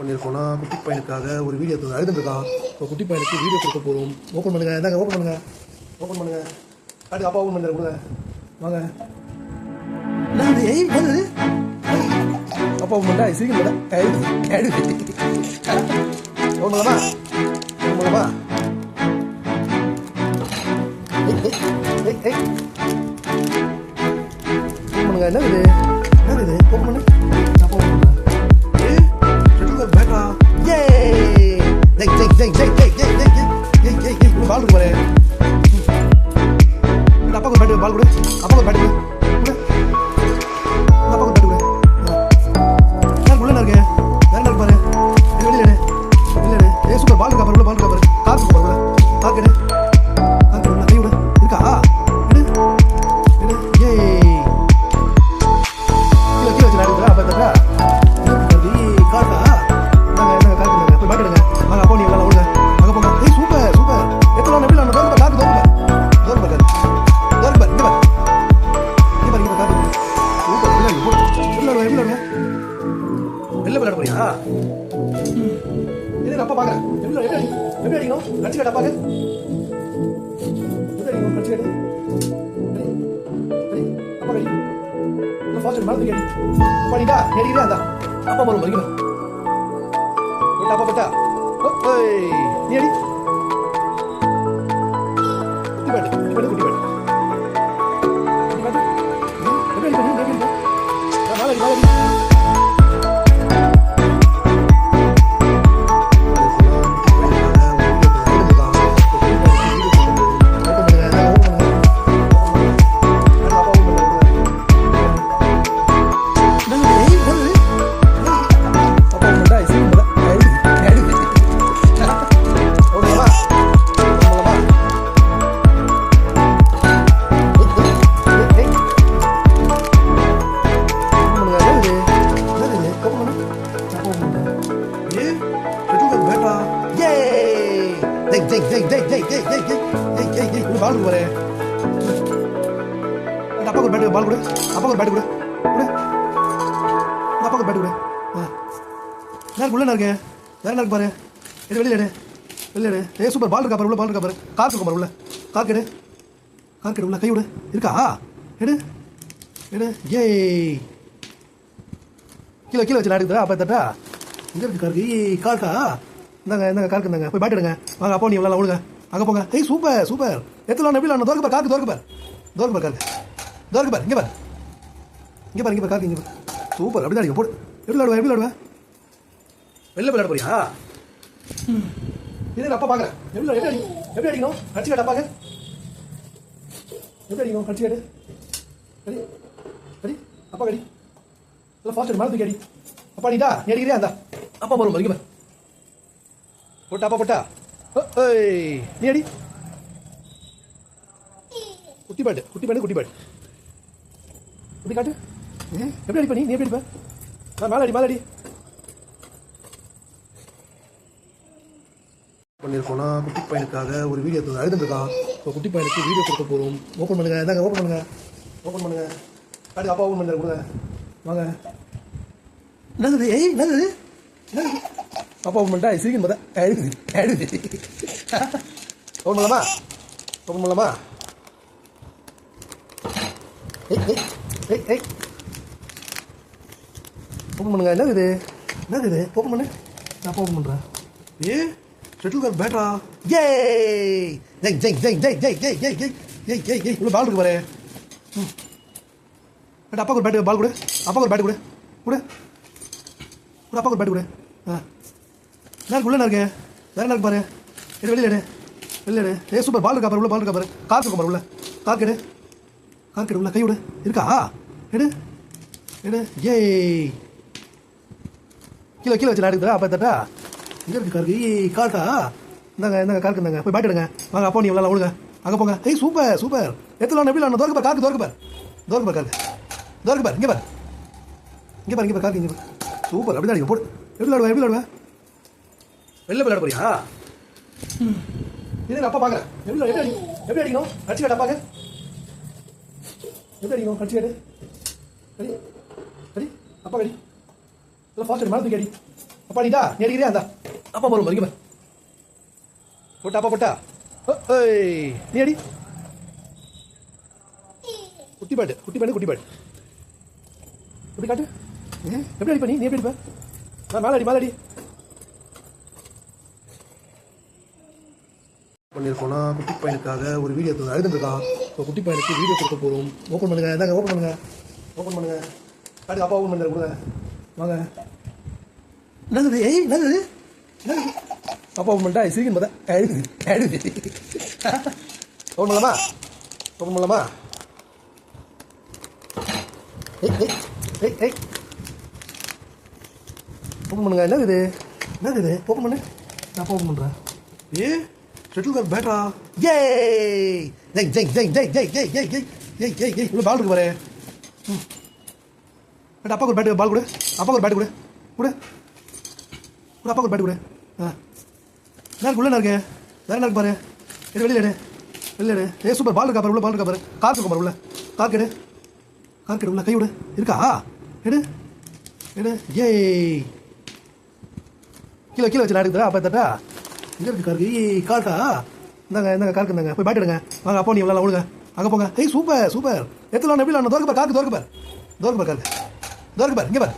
பண்ணியிருக்கோம்னா குட்டி பையனுக்காக ஒரு வீடியோ எழுதுருக்கான் இப்போ குட்டி பையனுக்கு வீடியோ கொடுக்க போகிறோம் ஓப்பன் பண்ணுங்கள் இந்தாங்க ஓப்பன் பண்ணுங்கள் ஓப்பன் பண்ணுங்கள் காட்டு அப்பா ஓப்பன் பண்ணுறேன் கொடுங்க வாங்க. என்னது ஏய் என்னது அப்பா ஓப்பன் பண்ணா சீக்கிரம் பண்ணா ஓப்பன் பண்ணலாமா ஓப்பன் பண்ணலாமா ഒരാൾ കൂടി ஒரு மரத்துக்கு அடி பண்ணிட்டா நெருங்கிட்டே அந்த அப்பா போகிற வரைக்கும் அப்பா போட்டா நீ அடி அப்பாவுக்கு ஒரு. பேட்டு பால் கொடு. அப்பாவுக்கு ஒரு பேட்டு கொடு கொடு. இந்த அப்பாவுக்கு ஒரு பேட்டு கொடு. ஆ. உள்ள இருக்கேன் வேற என்ன இருக்கு பாரு? எடு வெளியில எடு. வெளியில எடு. ஏ சூப்பர். பால் இருக்கா பாரு? உள்ள பால் இருக்கா பாரு? கார் இருக்கும் பாரு உள்ள. கார் கெடு கார் கெடு உள்ள. கை விடு. இருக்கா? எடு. எடு. ஏய். கீழே கீழே வச்சு ஆயிடுறேன் அப்போ தட்டா. இங்கே இருக்கு காருக்கு ஏய் கார்க்கா? இந்தாங்க இந்தாங்க காருக்கு இந்தாங்க. போய் பாட்டுடுங்க வாங்க அப்போ நீ எவ்வளோ விடுங்க அங்கே போங்க. ஏய் சூப்பர் சூப்பர். எத்தனை எப்படி நான் தோற்கு பார் காக்கு தோற்கு பார். தோற்கு பார் காக்கு. தோற்கு பார் இங்கே பார். இங்கே பாரு இங்கே பார் காருக்கு இங்கே பார். சூப்பர். அப்படி தான் போடு. எப்படி விளாடுவேன் எப்படி விளாடுவேன் வெளில விளையாட போறியா? இது அப்பா பார்க்குறேன் எப்படி எப்படி அடி எப்படி அடிக்கணும்? கட்சி கேட்ட பாக்க. எப்படி அடிக்கணும்? கட்சி கேட்டு சரி அடி. அப்பா கடி. இல்லை ஃபாஸ்ட் மேலே தூக்கி அடி. அப்பா அடிக்கிட்டா நீ அடிக்கிறியா? அந்த அப்பா வரும் இங்கே பார். போட்டா அப்பா போட்டா. நீ அடி குட்டி பாட்டு നീ അടി കുട്ടിപ്പാട്ട് കുട്ടിപ്പാട്ട് കുട്ടിപ്പാട്ട് കുട്ടി കാട്ട് എവിടെ അടിപ്പാ നീ നീ എവിടെ അടിപ്പാ ആ മാലടി മാലടി பண்ணியிருக்கோம்னா குட்டி பையனுக்காக ஒரு வீடியோ எடுத்து அழுதுருக்கான் இப்போ குட்டி பையனுக்கு வீடியோ கொடுக்க போகிறோம் ஓப்பன் பண்ணுங்கள் என்னங்க ஓப்பன் பண்ணுங்கள் ஓப்பன் பண்ணுங்கள் அடி அப்பா ஓப்பன் பண்ணுறது கொடுங்க. வாங்க. என்னது ஏய் என்னது என்னது அப்பா ஓப்பன் பண்ணிட்டா சீக்கிரம் பார்த்தா அழுகுது அழுகுது ஓப்பன் பண்ணலாமா? ஓப்பன் பண்ணலாமா? ஏய் ஏய் ஏய் ஏய். ஓப்பன் பண்ணுங்க. என்னது இது? ஓப்பன் பண்ணு. நான் ஓப்பன் பண்ணுறேன் ஏ? ஷட்டில் கார் பேட்டா ஏ ஜெய் ஜெய் ஜெய் ஜெய் ஜெய் ஜெய் ஜெய் ஜெய் ஜெய் ஜெய் ஜெய் உள்ள பால் இருக்கு பாரு. ம். அப்பாவுக்கு ஒரு பேட்டு பால் கொடு. அப்பாவுக்கு ஒரு பேட்டு கொடு. கொடு. கொடு அப்பாவுக்கு ஒரு பேட்டு கொடு. ஆ. நான் உள்ள என்ன இருக்கு வேற என்ன இருக்கு பாரு. எடு வெளியில எடு. வெளியில எடு. ஏ சூப்பர் பால் இருக்கா பாரு உள்ள பால் இருக்கா பாரு. கார் இருக்கும் பாரு உள்ள. கார் கெடு கார் கெடு உள்ள. கை விடு. இருக்கா? எடு. எடு. ஏய். கீழே கீழே வச்சு நாடுக்குதா அப்போ தட்டா இங்கே இருக்கு காருக்கு ஏய் கார்க்கா? இந்தாங்க இந்தாங்க காருக்கு இருந்தாங்க. போய் பாட்டுடுங்க வாங்க அப்போ நீ எவ்வளோ விடுங்க அங்கே போங்க. ஏய் சூப்பர் சூப்பர் எத்தனை எப்படி நான் தோற்கு பார் காருக்கு தோற்கு பார். தோற்கு பார் காருக்கு. தோற்கு பார் இங்கே பார். இங்கே பார் இங்கே பார் காருக்கு இங்கே பார். சூப்பர் அப்படி தான் போடு. எப்படி விளாடுவேன் எப்படி விளாடுவேன் வெளில விளையாட போறியா இது அப்பா பாக்குறேன். எப்படி எப்படி அடி எப்படி அடிக்கணும்? கட்சி கேட்ட பாக்க. எப்படி அடிக்கணும்? கட்சி கேட்டு. அடி அடி அப்பா கடி இல்லை ஃபாஸ்ட் மேலே தூக்கி அடி. அப்பா அடிதா நீ அடிக்கிறியா? அந்த அப்பா போறோம் பாருங்க போட்டா அப்பா போட்டா. ஓ, ஏய் நீ அடி. குட்டி பாட்டு குட்டி பாட்டு குட்டி. பாட்டு எப்படி காட்டு எப்படி அடிப்ப நீ? நீ எப்படி அடிப்பா? நான் மேலே அடி மேலே அடி. பண்ணியிருக்கோம்னா குட்டி பையனுக்காக ஒரு வீடியோ அழுதுருக்கான் இப்போ குட்டி பையனுக்கு வீடியோ கொடுக்க போகிறோம் ஓப்பன் பண்ணுங்க. இந்தாங்க ஓப்பன் பண்ணுங்க. ஓப்பன் பண்ணுங்க. அடுத்து அப்பா ஓப்பன் பண்ணுற கொடுங்க வாங்க. என்னது ஏய் என்னது என்னது அப்பா ஓப்பன் பண்ணிட்டா? சிரிக்கணும் பார்த்தா. அழுது அழுது ஓப்பன் பண்ணலாமா? ஓப்பன் பண்ணலாமா? ஏய் ஏய் ஏய் ஏய். ஓப்பன் பண்ணுங்க. என்னது என்னது ஓப்பன் பண்ணு. நான் ஓப்பன் பண்ணுறேன் ஏ ஷட்டில் கார் பேட்டா ஏய் ஜெய் ஜெய் ஜெய் ஜெய் ஜெய் ஜெய் ஜெய் ஜெய் ஜெய் ஜெய் ஜெய் இவ்வளோ பால் இருக்கு பாரு. ம். பேட்டா அப்பா ஒரு பேட்டு பால் கொடு. அப்பா ஒரு பேட்டு கொடு. கொடு. கொடு அப்பா ஒரு பேட்டு கொடு. ஆ. என்ன உள்ளே உள்ள என்ன இருக்கு. வேறு இருக்கு பாரு. எடு வெளியில் எடு. வெளியில் எடு. ஏ சூப்பர் பால் இருக்கா பாரு உள்ள பால் இருக்கா பாரு. கார் இருக்கும் பாரு உள்ள. கார் கெடு கார் கெடு உள்ள. கை விடு. இருக்கா? எடு. எடு. ஏய். கீழே கீழே வச்சு நாடுக்குதா அப்போ தட்டா இங்கே இருக்கு காருக்கு? ஏய் கார்க்கா? இந்தாங்க இந்தாங்க கார்க்கு இந்தாங்க. போய் பேட் எடுங்க. வாங்க அப்போ நீ விளாட விழுங்க அங்கே போங்க. ஏய் சூப்பர் சூப்பர். எத்தலாம் எப்படி நான் தோற்கு பார் காருக்கு தோற்கு பார். தோற்கு பார் கார்க்கு தோற்கு பார் இங்கே பார்.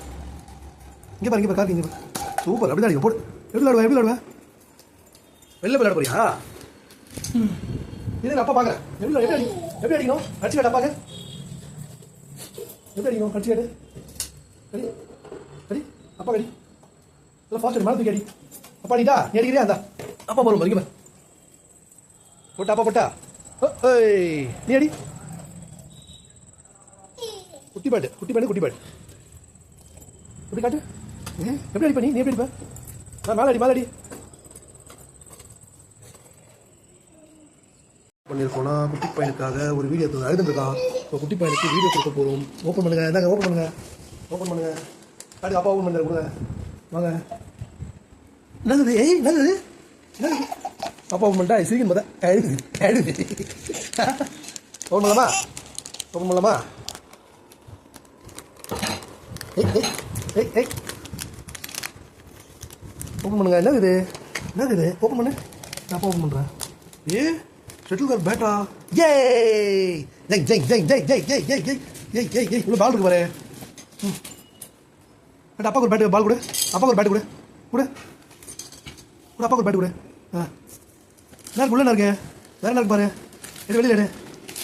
இங்கே பார் இங்கே பார் கார்க்கு இங்கே பார். சூப்பர் அப்படி தான் போடு. எப்படி விளாடுவேன் எப்படி விளாடுவேன் வெளில விளையாட போறியா? இது அப்பா பார்க்குறேன் எப்படி எப்படி அடிக்கணும் எப்படி அடிக்கணும்? அடிச்சு காட்டு பாக்க. எப்படி அடிக்கணும்? அடிச்சு காட்டு. அடி அடி. அப்பா கடி இல்லை ஃபாஸ்ட் மேலே தூக்கி அடி. அப்பா நீடா நீ அடிக்கிறியா? அந்த அப்பா மதிக்க பாரு போட்டா அப்பா போட்டா. நீ அடி குட்டி பாட்டு குட்டி பாட்டு குட்டி பாட்டு காட்டு. ஏ, எப்படி அடிப்ப நீ? நீ எப்படி அடிப்ப? நான் மேலே அடி மேலே அடி. பண்ணியிருக்கோம்னா குட்டி பையனுக்காக ஒரு வீடியோ அழுதுருக்கான் இப்போ குட்டி பையனுக்கு வீடியோ கொடுக்க போகிறோம் ஓப்பன் பண்ணுங்க. இந்தாங்க ஓப்பன் பண்ணுங்க. ஓப்பன் பண்ணுங்க. காட்டுங்க அப்பா ஓப்பன் பண்ணுற கொடுங்க. வாங்க. என்னது? ஏய் என்னது? அப்பா ஓப்பன் பண்ணிட்டா சிரிக்கணும் பார்த்தா அழுது அழுது ஓப்பன் பண்ணலாமா ஓப்பன் பண்ணலாமா ஓப்பன் பண்ணுங்க என்னது இது என்னது இது ஓப்பன் பண்ணு நான் ஓப்பன் பண்ணுறேன் ஏ ஷட்டில் கார் பேட்டா ஏ ஜெய் ஜெய் ஜெய் ஜெய் ஜெய் ஜெய் ஜெய் ஜெய் ஜெய் ஜெய் ஜெய் இவ்வளோ பால் இருக்கு பாரு ம் பேட்டா ஒரு பேட்டு பால் கொடு அப்பா ஒரு பேட்டு கொடு கொடு உங்கள் அப்பா ஒரு பேட்டு கொடு. ஆ. என்ன உள்ள என்ன இருக்கு? வேறு என்ன இருக்கு பாரு? எடு வெளியில எடு.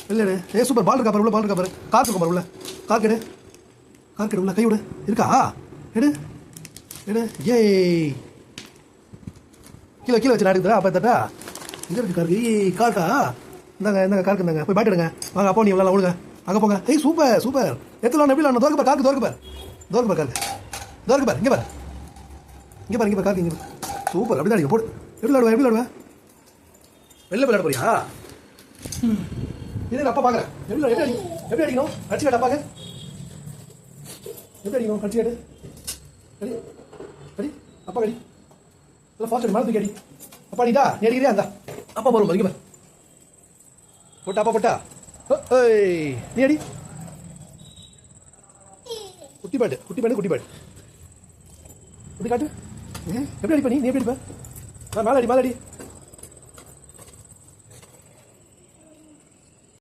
வெளியில எடு. ஏ சூப்பர். பால் இருக்கா பாரு? உள்ள பால் இருக்கா பாரு? கார் இருக்கும் பாரு உள்ள. கார் கெடு கார் கெடு உள்ள. கை விடு. இருக்கா? எடு. எடு. ஏய். கீழே கீழே வச்சு நாடுக்குதா அப்போ தட்டா இங்கே இருக்கு காருக்கு. ஏய் கார்க்கா இந்தாங்க இந்தாங்க காருக்கு இருந்தாங்க போய் பேட் எடுங்க. வாங்க அப்போ நீ விளாட விழுங்க அங்கே போங்க. ஏய் சூப்பர் சூப்பர். எத்தனை எப்படி நான் தோற்கு பார் காருக்கு தோற்கு பார். தோற்கு பார் காருக்கு பார். இங்கே பார். இங்கே பாரு இங்கே பார் காருக்கு இங்கே பார். சூப்பர். அப்படி தான் போடு. எப்படி விளாடுவேன் எப்படி விளாடுவேன் வெளில விளாட போறியா? இல்லை அப்பா பார்க்குறேன் எப்படி எப்படி அடி எப்படி அடிக்கணும்? கட்சி காட்டு பாக்க. எப்படி அடிக்கணும்? கட்சி காட்டு. அடி. அடி. அப்பா கடி இல்லை ஃபாஸ்ட் அடி. மேலே தூக்கி அடி. அப்பா நீடா நீ அடிக்கிறியா? அந்த அப்பா போறோம் மதிக்க போட்டா அப்பா போட்டா. ஓ, ஏய் நீ அடி. குட்டி பாட்டு குட்டி பாட்டு குட்டி பாட்டு குட்டி காட்டு. எப்படி அடிப்ப நீ? எப்படி அடிப்பா? மேலடி மேலடி.